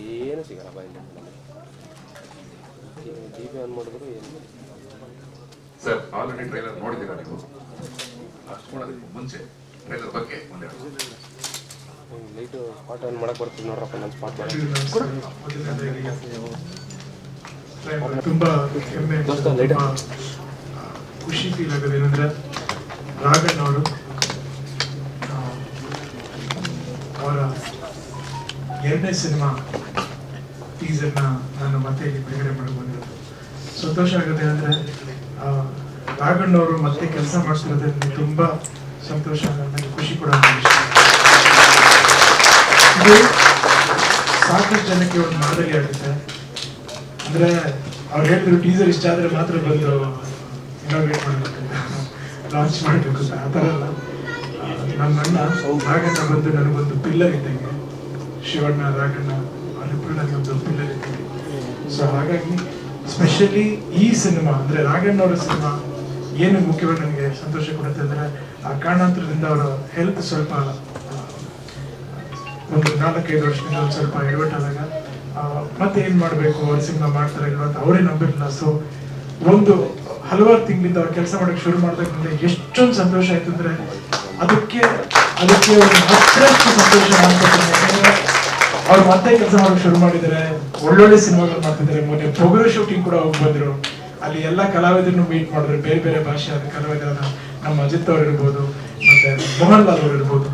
ಏನು ಸಿಗಲ್ಲ ಬಾಯಿಂದ ಟಿವಿ ಆನ್ ಮಾಡಿದ್ರು ಏನು? ಸರ್ ಆಲ್ರೆಡಿ ಟ್ರೈಲರ್ ನೋಡಿದ್ದೀರಾ ನೀವು? ಅಷ್ಟು ಮಾಡೋದಕ್ಕೆ ಮುಂಚೆ ಟ್ರೈಲರ್ ಬಗ್ಗೆ ಲೈಟು ಸ್ಪಾಟ್ ಆನ್ ಮಾಡಕ್ಕೆ ಬರ್ತೀನಿ ನೋಡ್ರಪ್ಪ ನಾನು ಸ್ಪಾಟ್ ಮಾಡಿ ತುಂಬಾ ಹೆಮ್ಮೆ ಖುಷಿ ಫೀಲ್ ಆಗೋದು ಏನಂದ್ರೆ ರಾಘಣ್ಣ ನೋಡು ಅವರ ಎರಡನೇ ಸಿನಿಮಾ ಟೀಸರ್ನ ನಾನು ಮತ್ತೆ ಇಲ್ಲಿ ಬಿಡುಗಡೆ ಮಾಡಿ ಸಂತೋಷ ಆಗುತ್ತೆ ಅಂದ್ರೆ ರಾಘಣ್ಣವರು ಮತ್ತೆ ಕೆಲಸ ಮಾಡ್ತಿರೋದ್ರಿಂದ ತುಂಬಾ ಸಂತೋಷ ನನಗೆ ಖುಷಿ ಕೂಡ. ಇದು ಸಾಕಷ್ಟು ಜನಕ್ಕೆ ಒಂದು ಮಾದರಿ ಆಗುತ್ತೆ. ಅಂದ್ರೆ ಅವ್ರು ಹೇಳಿದ್ರು ಟೀಸರ್ ಇಷ್ಟ ಆದರೆ ಮಾತ್ರ ಬಂದು ಇನಾಗ್ರೇಟ್ ಮಾಡಬೇಕು ಲಾಂಚ್ ಮಾಡಬೇಕು ಆ ಥರ ಅಲ್ಲ. ನನ್ನ ಅಣ್ಣ, ರಾಘಣ್ಣ ಬಂದು ನನಗೊಂದು ಪಿಲ್ಲರ್ ಇದ್ದಂಗೆ. ಶಿವಣ್ಣ ರಾಘಣ್ಣ ಅವರಿಬ್ರು ನನಗೆ ಒಂದು ಪಿಲ್ಲರ್ ಇದ್ದಂಗೆ ಸೊ ಹಾಗಾಗಿ ಸ್ಪೆಷಲಿ ಈ ಸಿನಿಮಾ ಅಂದ್ರೆ ರಾಘಣ್ಣ ಅವರ ಸಿನಿಮಾ ಏನು ಮುಖ್ಯವಾಗಿ ನನಗೆ ಸಂತೋಷ ಕೊಡುತ್ತೆ ಅಂದ್ರೆ ಆ ಕಾರಣಾಂತರದಿಂದ ಅವರ ಹೆಲ್ತ್ ಸ್ವಲ್ಪ ಒಂದು ನಾಲ್ಕೈದು ವರ್ಷದಿಂದ ಒಂದು ಸ್ವಲ್ಪ ಎಡವಟ್ಟಾದಾಗ ಮತ್ತೆ ಏನು ಮಾಡಬೇಕು, ಅವ್ರ ಸಿನಿಮಾ ಮಾಡ್ತಾರೆ ಇಲ್ವಾ ಅಂತ ಅವರೇ ನಂಬಿರಲಿಲ್ಲ. ಸೊ ಒಂದು ಹಲವಾರು ತಿಂಗಳಿಂದ ಅವ್ರು ಕೆಲಸ ಮಾಡೋಕೆ ಶುರು ಮಾಡಿದಾಗ ಎಷ್ಟೊಂದು ಸಂತೋಷ ಆಯ್ತು ಅಂದ್ರೆ ಅದಕ್ಕೆ ಅದಕ್ಕೆ ಒಂದು ಸಂತೋಷ ಯಾಕಂದ್ರೆ ಅವ್ರು ಮತ್ತೆ ಕೆಲಸ ಮಾಡಕ್ ಶುರು ಮಾಡಿದ್ದಾರೆ ಒಳ್ಳೊಳ್ಳೆ ಸಿನಿಮಾಗಳು ಮಾಡ್ತಿದ್ದಾರೆ. ಮೊನ್ನೆ ಪ್ರೋಗ್ರೆಸ್ ಶೂಟಿಂಗ್ ಕೂಡ ಹೋಗಿ ಬಂದ್ರು. ಅಲ್ಲಿ ಎಲ್ಲ ಕಲಾವಿದರನ್ನು ಮೀಟ್ ಮಾಡಿದ್ರು. ಬೇರೆ ಬೇರೆ ಭಾಷೆಯ ಕಲಾವಿದರಾದ ನಮ್ಮ ಅಜಿತ್ ಅವ್ರು ಇರ್ಬೋದು, ಮತ್ತೆ ಮೋಹನ್ ಲಾಲ್ ಅವ್ರು ಇರ್ಬೋದು.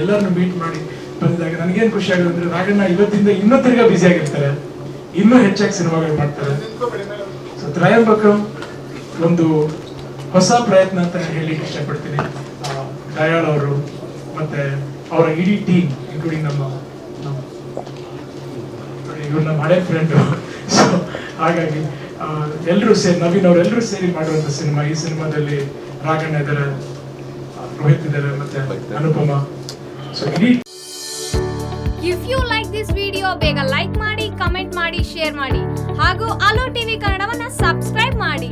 ಎಲ್ಲರನ್ನು ಮೀಟ್ ಮಾಡಿ ಬಂದಾಗ ನನಗೇನು ಖುಷಿ ಆಗಿದೆ ಅಂದ್ರೆ ರಾಘಣ್ಣ ಇವತ್ತಿಂದ ಇನ್ನೂ ತಿರ್ಗಾ ಬ್ಯುಸಿ ಆಗಿರ್ತಾರೆ. ಇನ್ನೂ ಹೆಚ್ಚಾಗಿ ಸಿನಿಮಾಗಳು ಮಾಡ್ತಾರೆ. ಸೊ ತ್ರಯಂಬಕಂ ಒಂದು ಹೊಸ ಪ್ರಯತ್ನ ಅಂತ ನಾನು ಇಷ್ಟಪಡ್ತೀನಿ. ದಯಾಳ್ ಅವರು, ಮತ್ತೆ ಅವರ ಇಡೀ ಟೀಮ್ ಇನ್ಕ್ಲೂಡಿಂಗ್ ನಮ್ಮ ಇವ್ರು ನಮ್ಮ ಹಳೆ ಫ್ರೆಂಡು ಸೊ ಹಾಗಾಗಿ ಎಲ್ಲರೂ ಸೇರಿ ನವೀನ್ ಅವರೆಲ್ಲರೂ ಸೇರಿ ಮಾಡುವಂತ ಸಿನಿಮಾ, ಈ ಸಿನಿಮಾದಲ್ಲಿ ರಾಘಣ್ಣ ಇದ್ದಾರೆ ರೋಹಿತ್ ಇದ್ದಾರೆ ಮತ್ತೆ ಅನುಪಮ. ಸೊ ಇಡೀ if you like this video ಬೇಗ ಲೈಕ್ ಮಾಡಿ ಕಮೆಂಟ್ ಮಾಡಿ ಶೇರ್ ಮಾಡಿ. ಹಾಗೂ ಅಲೋ ಟಿವಿ ಕನ್ನಡವನ್ನ ಸಬ್ಸ್ಕ್ರೈಬ್ ಮಾಡಿ.